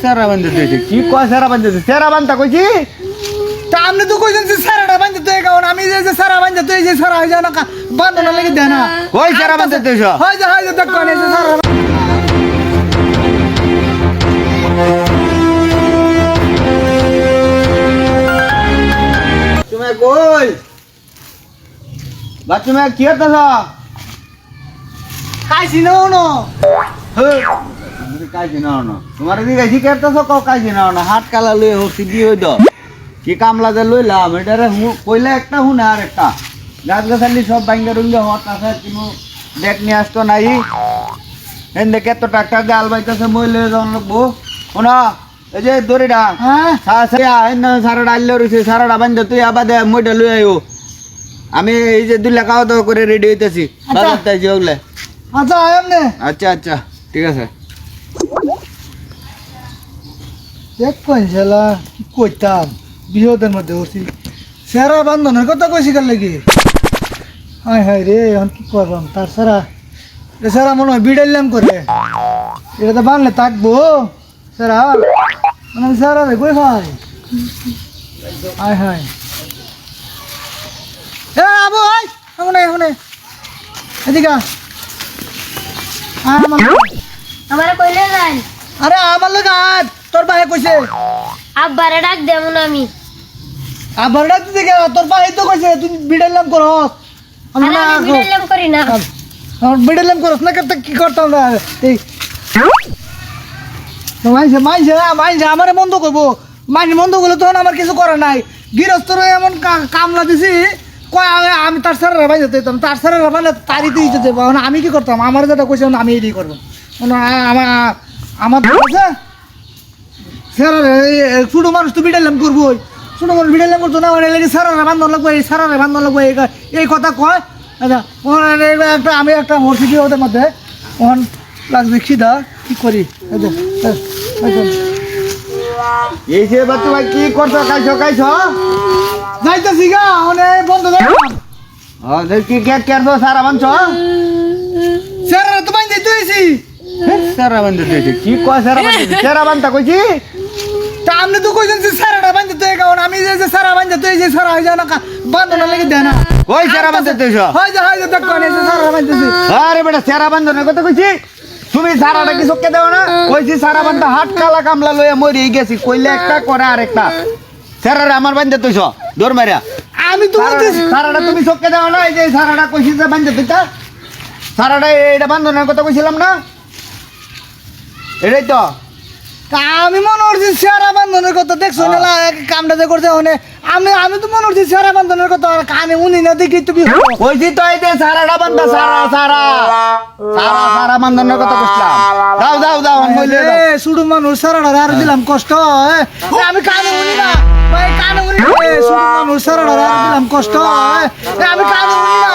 সেরা বান্ধে তুই কি কয় সেরা বান্ধে তুই? সেরা বান্ধা কইছি তা আপনি তো কইছেন যে সারাটা বান্ধে তুই কারণ আমি যে যে সারা বান্ধে তুই যে সারা হয়ে যায় না বান্ধনা লেগে দেয় না। কই সেরা বান্ধে তুই হয় যে হয় যে দেখ কোনে যে সারা তুমি কই? বা তুমি কি হতেছ খাইছি না ওনো কাজি না না। তোমার দিকে কি করতেছ কও কাজি না না। হাত কালা লই হচ্ছি দি হই দাও কি কামলা যে লইলাম এটারে হু- কইলে একটা হুনে আর একটা। গাছ গাছালি সব বাইঙ্গা রুঙ্গা হওয়ার কাছে কোনো দেখ নিয়ে আসতো নাই। এন দেখে তো ট্রাক্টর দিয়ে আলবাইতেছে মই লয়ে যাওয়ার লাগবো। শোনা এই যে দড়িটা হ্যাঁ? সারাটা আনলে রয়েছে সারাটা বান্ধে তুই আবার দে মইটা লই আইও। আমি এই যে দুই খাওয়া দাওয়া করে রেডি হইতেছি। আচ্ছা। আচ্ছা আচ্ছা আচ্ছা ঠিক আছে। কোন ছেলা কি কইতাম? বিহদের মধ্যে হচ্ছি সেরা বান্ধনের কথা কইছি কার লাগি? হায় হায় রে এখন কি করবাম? তার সারা এটা সারা মনে হয় বিড়াইলাম করে। এটা তো বানলে থাকব। সারা মানে আমি সারা রে কই ভাই? হায় হায়। এ আবু আই শুনে শুনে এদিকে আমার কইলে যান আরে আমার লোক আজ তোর ভাই কইছে? আব্বারে ডাক দেমন আমি। আবার রাতে থেকে তোর ভাই তো কইছে তুই বিড়াইলাম করস। আমি না আমি বিড়াইলাম করি না। আমার বিড়াইলাম করস না করতে কি করতাম না এই। মাইছে মাইছে মাইছে আমারে বন্ধ করব। মাইছে বন্ধ করলে তখন আমার কিছু করে নাই। গৃহস্থর এমন কামলা দিছি কয় আমি তার সারা রাবাই যেতে হইতাম তার সারা রাবাইলে তারই দিয়ে যেতে আমি কি করতাম? আমার যেটা কইছে আমি এটাই করব। আমার আমার আছে স্যার ছোটো মানুষ তো বিড়াইলাম করবোই ছোটো মানুষ বিড়াইলাম করতো না ওরা লাগে সারারে বান্ধন লাগবো এই সারারে বান্ধন লাগবো এই এই কথা কয়। আচ্ছা একটা আমি একটা কি ওদের মধ্যে ওখান লাগছে খিদা কি করি? এই যে, বাচ্চা ভাই কি করছ খাইছো খাইছো? যাইতেছি গা অনেক বন্ধ দেখ। কি কে কেরছো সারা বানছ স্যারেরা তো তুইছি সারা বান্ধে তুই কি কয় সারা বান্ধে সারা বান্ধা কইছি? তা আপনি তো কইছেন যে সারাটা বাইন্দে তুই কারণ আমি যে সারা বাইন্দে তুই যে সারা হয়ে যায় না বান্ধনা লেগে দেয় না। কই সারা বান্ধে তুই হয় যে হয় যে দেখ কোনে সারা বাইন্দেছি আরে বেটা সারা বান্ধনের কথা কইছি? তুমি সারাটা কি চোখকে দেও না? কইছি সারা বান্ধা হাত কালা কামলা লইয়া মরি গেছি কইলে একটা করে আর একটা সারারে আমার বান্ধে তুইছ দৌড় মারিয়া আমি তো সারাটা তুমি চোখকে দেও না এই যে সারাটা কইছি যে বান্ধে তুইটা সারাটা এইটা বান্ধনের কথা কইছিলাম না? এটাই তা। আমি মনে করছি সেরা বান্ধনের কথা দেখছ না লা, এক কামটা যে করছে ওনে আমি আমি তো মনে করছি সেরা বান্ধনের কথা কানে উনি না দেখি তুমি কইছি তো এই যে সারাটা বান্ধা সারা সারা। সারা সারা বান্ধনের কথা কইছিলাম। যাও যাও যাও আমি সুড়ু মানুষ সারাটা আর দিলাম কষ্ট আমি কানে উনি না। ভাই কানে উনি না। সুড়ু মানুষ সারাটা আর দিলাম কষ্ট আমি কানে উনি না।